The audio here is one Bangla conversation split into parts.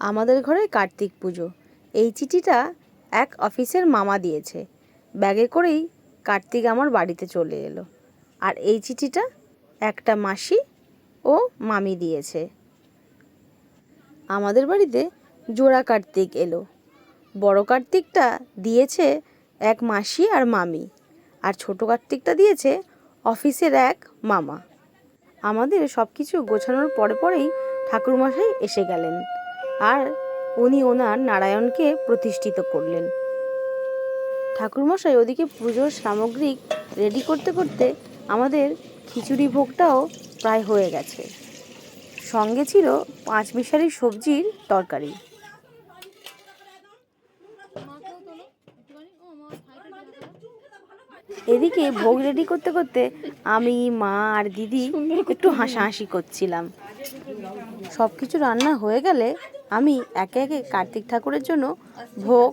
আমাদের ঘরে কার্তিক পুজো। এই চিঠিটা এক অফিসের মামা দিয়েছে। ব্যাগে করেই কার্তিক আমার বাড়িতে চলে এলো। আর এই চিঠিটা একটা মাসি ও মামি দিয়েছে। আমাদের বাড়িতে জোড়া কার্তিক এলো। বড় কার্তিকটা দিয়েছে এক মাসি আর মামি। আর ছোট কার্তিকটা দিয়েছে অফিসের এক মামা। আমাদের সব কিছু গোছানোর পরে পরেই ঠাকুরমশাই এসে গেলেন। আর উনি ওনার নারায়ণকে প্রতিষ্ঠিত করলেন। ঠাকুরমশাই ওদিকে পুজোর সামগ্রিক রেডি করতে করতে আমাদের খিচুড়ি ভোগটাও প্রায় হয়ে গেছে। সঙ্গে ছিল পাঁচ মিশালি সবজির তরকারি। এদিকে ভোগ রেডি করতে করতে আমি, মা আর দিদি একটু হাসাহাসি করছিলাম। সব কিছু রান্না হয়ে গেলে আমি একে একে কার্তিক ঠাকুরের জন্য ভোগ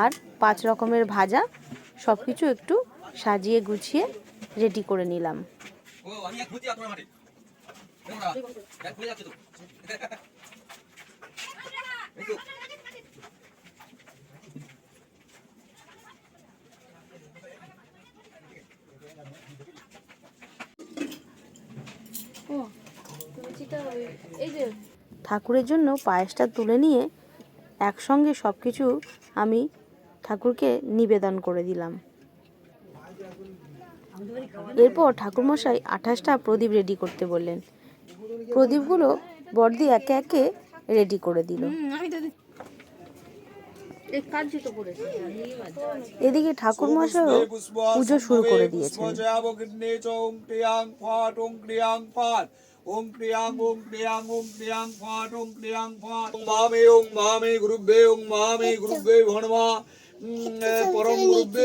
আর পাঁচ রকমের ভাজা সব কিছু একটু সাজিয়ে গুছিয়ে রেডি করে নিলাম এই তো। ঠাকুরের জন্য পায়েসটা তুলে নিয়ে একসঙ্গে সব কিছু আমি ঠাকুরকে নিবেদন করে দিলাম। এরপর ঠাকুরমশাই আঠাশটা প্রদীপ রেডি করতে বললেন। প্রদীপগুলো বর্দি একে একে রেডি করে দিল। এদিকে ঠাকুরমশাইও পুজো শুরু করে দিয়েছেন। ওম ক্রিয়াং ওম ক্রিয়াং ওম ক্রিয়াং ফাট ওম ক্রিয়াং ফাট ওম মামে ওম মামে গুরুবে ওম মামে গুরুবে ভণমা পরম গুরুবে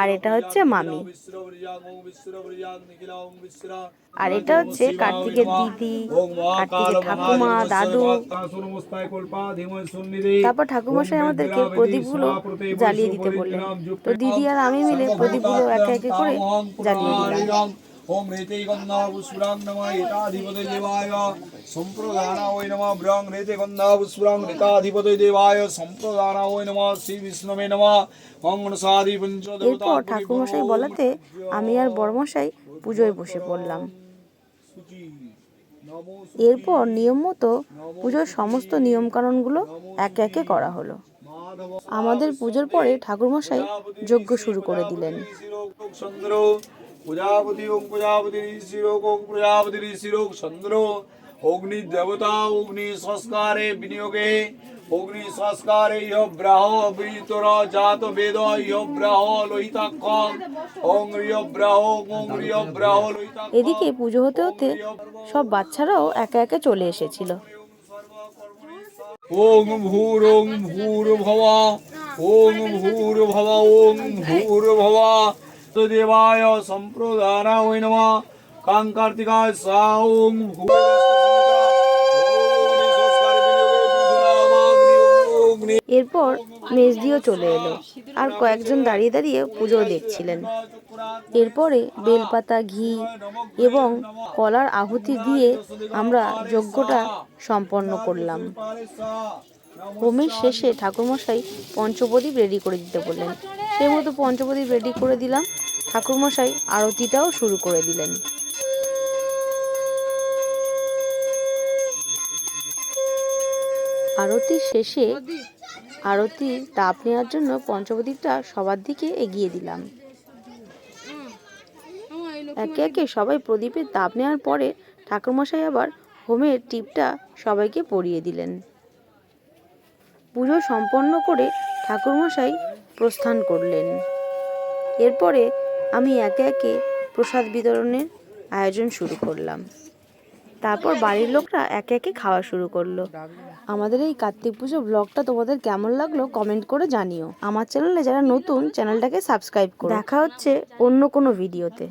আর এটা হচ্ছে মামি। আর এটা হচ্ছে কার্তিকের দিদি, কার্তিকের ঠাকুমা, দাদু। তারপর ঠাকুমশাই আমাদেরকে প্রদীপগুলো জ্বালিয়ে দিতে বললেন। তো দিদি আর আমি মিলে প্রদীপগুলো একে একে করে জ্বালিয়ে দিলাম। এতাধিপতি দেবায় সম্প্রদানায় নম ব্রং রেতে গন্ধা পুষ্পরাং রেতাধিপতি দেবায় সম্প্রদানায় নম শ্রী বিষ্ণবে নম অঙ্গনসাদি পঞ্চ এরপর ঠাকুরমশাই বলাতে আমি আর বড়মশাই পুজোয় বসে পড়লাম। এরপর নিয়ম মতো পুজোর সমস্ত নিয়মকানুনগুলো এক একে করা হলো। আমাদের পুজোর পরে ঠাকুরমশাই যজ্ঞ শুরু করে দিলেন। প্রজাপতি ওম প্রজাপতি ঋষিরোগ ওম প্রজাপতি ঋষিরোগ চন্দ্র অগ্নি দেবতা অগ্নি সংস্কারে বিনিয়োগে অগ্নি সংস্কারে ইহ ব্রাহ বিতর জাত বেদ ইহ ব্রাহ লোহিতাক্ষ ওং রিয় ব্রাহ ওং রিয় ব্রাহ লোহিতাক্ষ এদিকে পুজো হতে হতে সব বাচ্চারাও একে একে চলে এসেছিল। ওং ভূর ওং ভূর ভবা ওং ভূর ভবা ওং ভূর ভবা। দেবায় সম্প্রদানায় নমঃ কাং কার্তিকায় সা ওং ভূর এরপর চলে এলো আর কয়েকজন দাঁড়িয়ে দাঁড়িয়ে পুজো দেখছিলেন এরপরে বেলপাতা ঘি এবং কলার আহুতি দিয়ে আমরা যজ্ঞটা সম্পন্ন করলাম হোমের শেষে ঠাকুরমশাই পঞ্চপ্রদীপ রেডি করে দিতে বললেন সেই মতো পঞ্চপ্রদীপ রেডি করে দিলাম। ঠাকুরমশাই আরতিটাও শুরু করে দিলেন। আরতির শেষে আরতির তাপ নেওয়ার জন্য পঞ্চপ্রদীপটা সবার দিকে এগিয়ে দিলাম। একে একে সবাই প্রদীপের তাপ নেওয়ার পরে ঠাকুরমশাই আবার হোমের টিপটা সবাইকে পরিয়ে দিলেন। পুজো সম্পন্ন করে ঠাকুরমশাই প্রস্থান করলেন। এরপরে আমি একে একে প্রসাদ বিতরণের আয়োজন শুরু করলাম। তারপর বাড়ির লোকরা একে একে খাওয়া শুরু করল। আমাদের এই কার্তিক পুজো ব্লগটা তোমাদের কেমন লাগল কমেন্ট করে জানিও। আমার চ্যানেলে যারা নতুন, চ্যানেলটাকে সাবস্ক্রাইব করো। দেখা হচ্ছে অন্য কোনো ভিডিওতে।